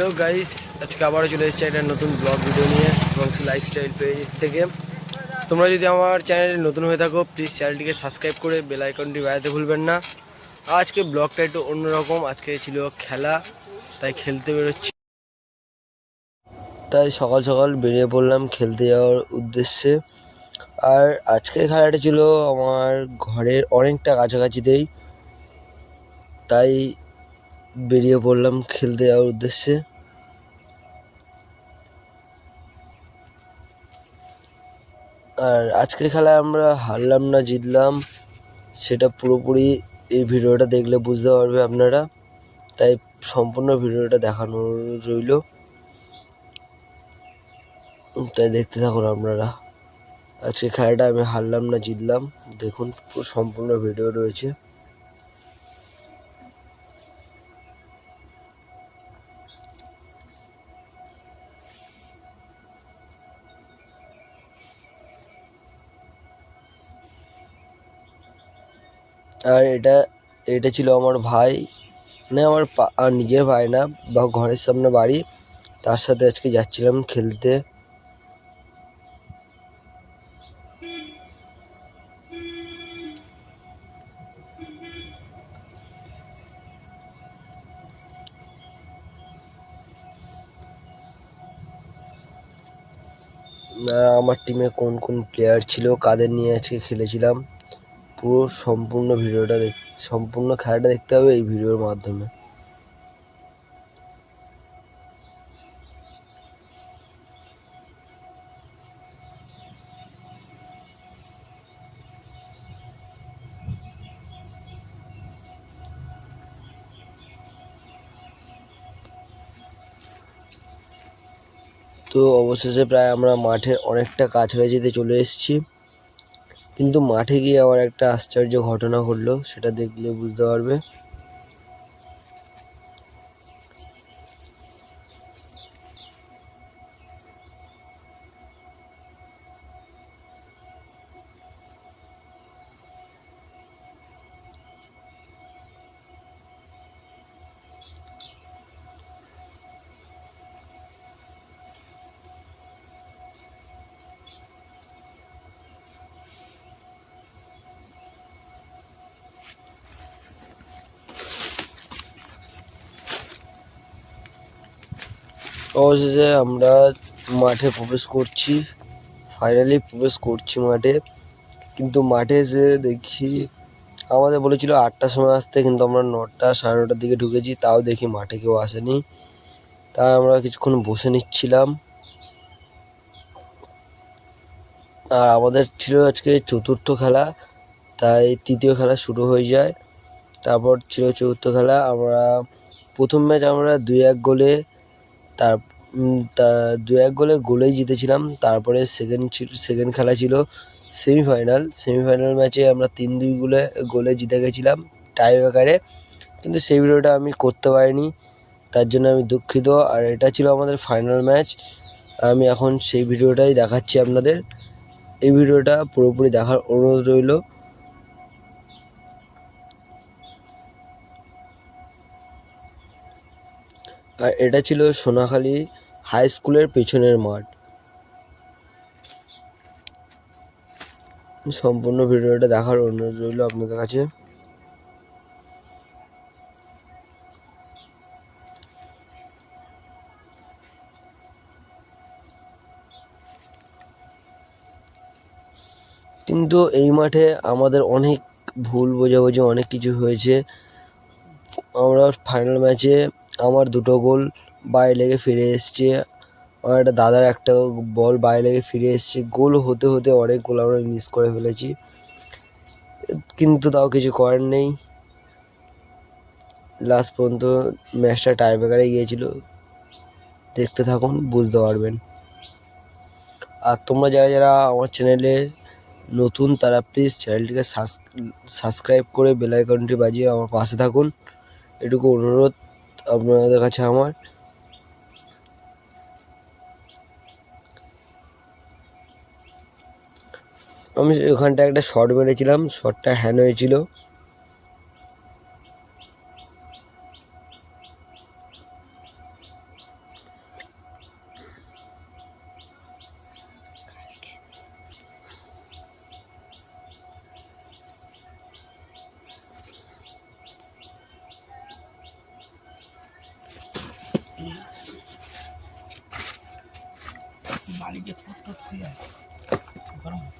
Hello guys, আজকে আবারও চলে এসেছি একটা নতুন ব্লগ ভিডিও নিয়ে বংশ লাইফস্টাইল পেজ থেকে। তোমরা যদি আমার চ্যানেলে নতুন হয়ে থাকো প্লিজ চ্যানেলটিকে সাবস্ক্রাইব করে বেল আইকনটি বাজাতে ভুলবেন না। আজকে ব্লগটা একটু অন্যরকম, আজকে ছিল খেলা, তাই খেলতে বেরোচ্ছি। তাই সকাল সকাল বেরিয়ে পড়লাম খেলতে যাওয়ার উদ্দেশ্যে। আর আজকের খেলাটা ছিল আমার ঘরের অনেকটা কাছাকাছিতেই, তাই বেরিয়ে পড়লাম খেলতে যাওয়ার উদ্দেশ্যে। আর আজকের খেলায় আমরা হারলাম না, জিতলাম। সেটা পুরোপুরি এই ভিডিওটা দেখলে বুঝতে পারবে আপনারা। তাই সম্পূর্ণ ভিডিওটা দেখানো রইল। তাই দেখতে থাকুন আপনারা। আজকে খেলাটা আমি হারলাম না, জিতলাম। দেখুন সম্পূর্ণ ভিডিও রয়েছে। আর এটা এটা ছিল আমার ভাই মানে আমার আর নিজের ভাই না, বা ঘরের সামনে বাড়ি। তার সাথে আজকে যাচ্ছিলাম খেলতে। আমার টিমে কোন কোন প্লেয়ার ছিল, কাদের নিয়ে আজকে খেলেছিলাম? পুরো সম্পূর্ণ ভিডিওটা দেখ, সম্পূর্ণ খেলাটা দেখতে হবে এই ভিডিওর মাধ্যমে। তো অবশেষে প্রায় আমরা মাঠের অনেকটা কাছাকাছিতে চলে এসেছি। কিন্তু মাঠে গিয়ে আবার একটা আশ্চর্য ঘটনা ঘটলো সেটা দেখলে বুঝতে পারবে। অবশেষে আমরা মাঠে প্রবেশ করছি ফাইনালি প্রবেশ করছি মাঠে। কিন্তু মাঠে এসে দেখি, আমাদের বলেছিল আটটার সময় আসতে, কিন্তু আমরা নটা সাড়ে নটার দিকে ঢুকেছি, তাও দেখি মাঠে কেউ আসেনি। তাই আমরা কিছুক্ষণ বসে নিচ্ছিলাম। আর আমাদের ছিল আজকে চতুর্থ খেলা, তাই তৃতীয় খেলা শুরু হয়ে যায়। তারপর ছিল চতুর্থ খেলা, আমরা প্রথম ম্যাচ আমরা দুই এক গোলে তার তা দু এক গোলে গোলেই জিতেছিলাম। তারপরে সেকেন্ড সেকেন্ড খেলা ছিল সেমিফাইনাল সেমিফাইনাল ম্যাচে আমরা তিন দুই গোলে গোলে জিতে গেছিলাম টাই ব্রেকারে কিন্তু সেই ভিডিওটা আমি করতে পারিনি। তার জন্য আমি দুঃখিত। আর এটা ছিল আমাদের ফাইনাল ম্যাচ আমি এখন সেই ভিডিওটাই দেখাচ্ছি আপনাদের। এই ভিডিওটা পুরোপুরি দেখার অনুরোধ রইল। আর এটা ছিল সোনাখালী হাই স্কুলের পেছনের মাঠ। সম্পূর্ণ ভিডিওটা দেখার অনুরোধ রইল আপনাদের কাছে। কিন্তু এই মাঠে আমাদের অনেক ভুল, বোঝাবুঝি, অনেক কিছু হয়েছে। আমরা ফাইনাল ম্যাচে আমার দুটো গোল বাইরে লেগে ফিরে এসছে। আমার একটা দাদার একটা বল বাইরে লেগে ফিরে এসছে। গোল হতে হতে অনেক গোল আমরা মিস করে ফেলেছি। কিন্তু তাও কিছু করার নেই। লাস্ট পর্যন্ত ম্যাচটা টাই ব্রেকারে গিয়েছিল। দেখতে থাকুন, বুঝতে পারবেন। আর তোমরা যারা যারা আমার চ্যানেলে নতুন, তারা প্লিজ চ্যানেলটিকে সাবস্ক্রাইব করে বেল আইকনটি বাজিয়ে আমার পাশে থাকুন। এটুকু অনুরোধ আপনাদের কাছে আমার। আমি ওখানটা একটা শট মেরেছিলাম শটটা হ্যান হয়েছিল। বাড়িতে গরম।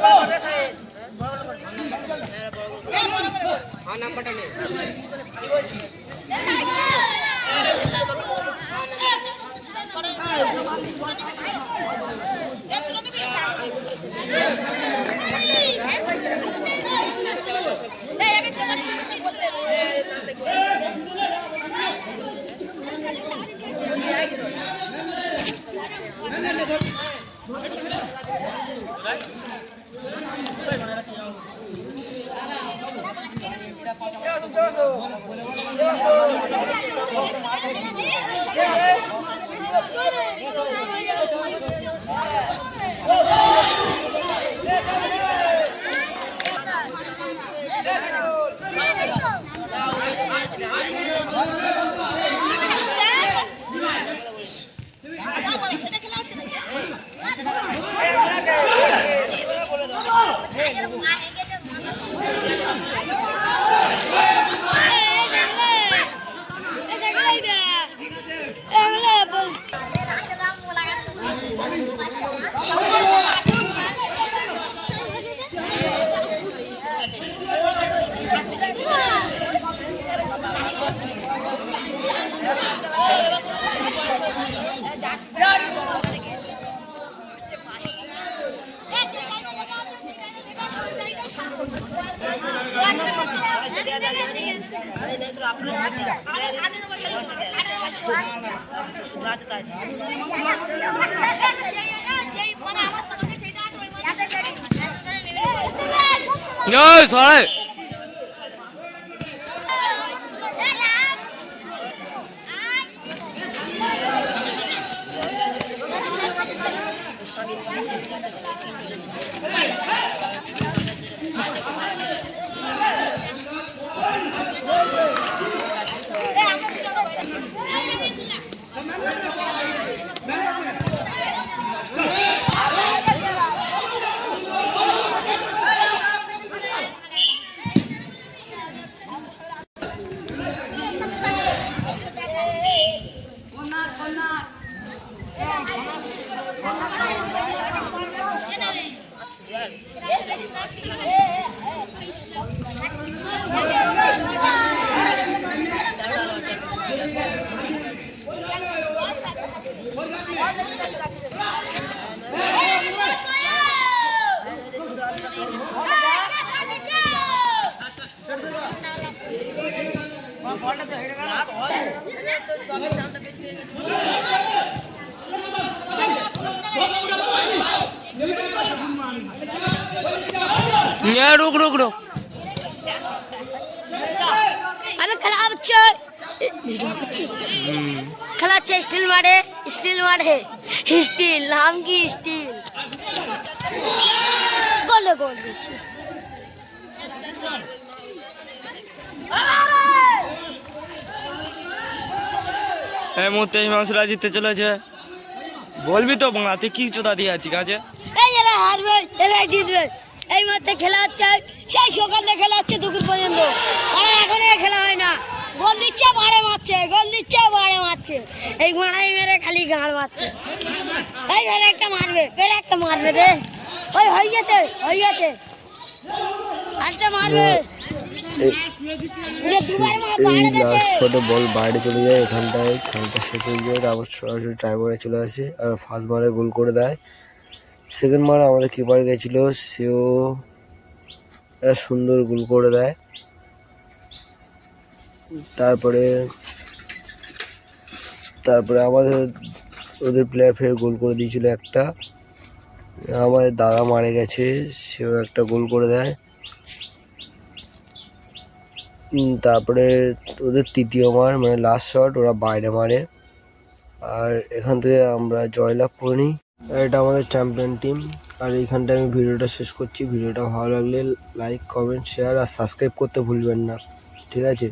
হ্যাঁ, হ্যাঁ, হ্যাঁ, নাম্বারটা নেই আরেকটা ক্লাস পল্লা মেরে সে পাঁচ রে No, sorry. Yeah, रुक रुक रुक আমি খেলা হচ্ছে খেলা হচ্ছে স্টিল মারে স্টিল মারে স্টিল নাম কি স্টিল গোলে গোল দিচ্ছি এই মুহূর্তে হিমাংশুরা জিততে চলেছে বলবি তো বাংলা তুই কি চোদা দিয়ে আছি কাছে এই এরা হারবে এরা জিতবে এই মাঠে খেলা হচ্ছে সেই সকাল খেলা হচ্ছে দুপুর পর্যন্ত। আর এখন খেলা হয় না। গোল দিচ্ছে বাড়ে মারছে গোল দিচ্ছে বাড়ে মারছে। এই মারাই মেরে খালি গাঁড় মারছে এই ধরে একটা মারবে ফের একটা মারবে রে ওই হয়ে গেছে হয়ে গেছে। আরেকটা মারবে। শটে বল বাইরে চলে যায় এখানটায়। খেলাটা শেষ হয়ে যায় তারপর সরাসরি টাইমারে চলে আসে। আর ফার্স্ট বারে গোল করে দেয়। সেকেন্ড বারে আমাদের কিপার গেছিল, সেও একটা সুন্দর গোল করে দেয়। তারপরে তারপরে আমাদের, ওদের প্লেয়ার ফের গোল করে দিয়েছিল একটা। আমাদের দাদা মারে গেছে, সেও একটা গোল করে দেয়। তারপরে ওদের তৃতীয় মার মানে লাস্ট শট ওরা বাইরে মারে। আর এখান থেকে আমরা জয়লাভ করে নিই। এটা আমাদের চ্যাম্পিয়ন টিম আর এইখানটা আমি ভিডিওটা শেষ করছি। ভিডিওটা ভালো লাগলে লাইক কমেন্ট শেয়ার আর সাবস্ক্রাইব করতে ভুলবেন না। ঠিক আছে?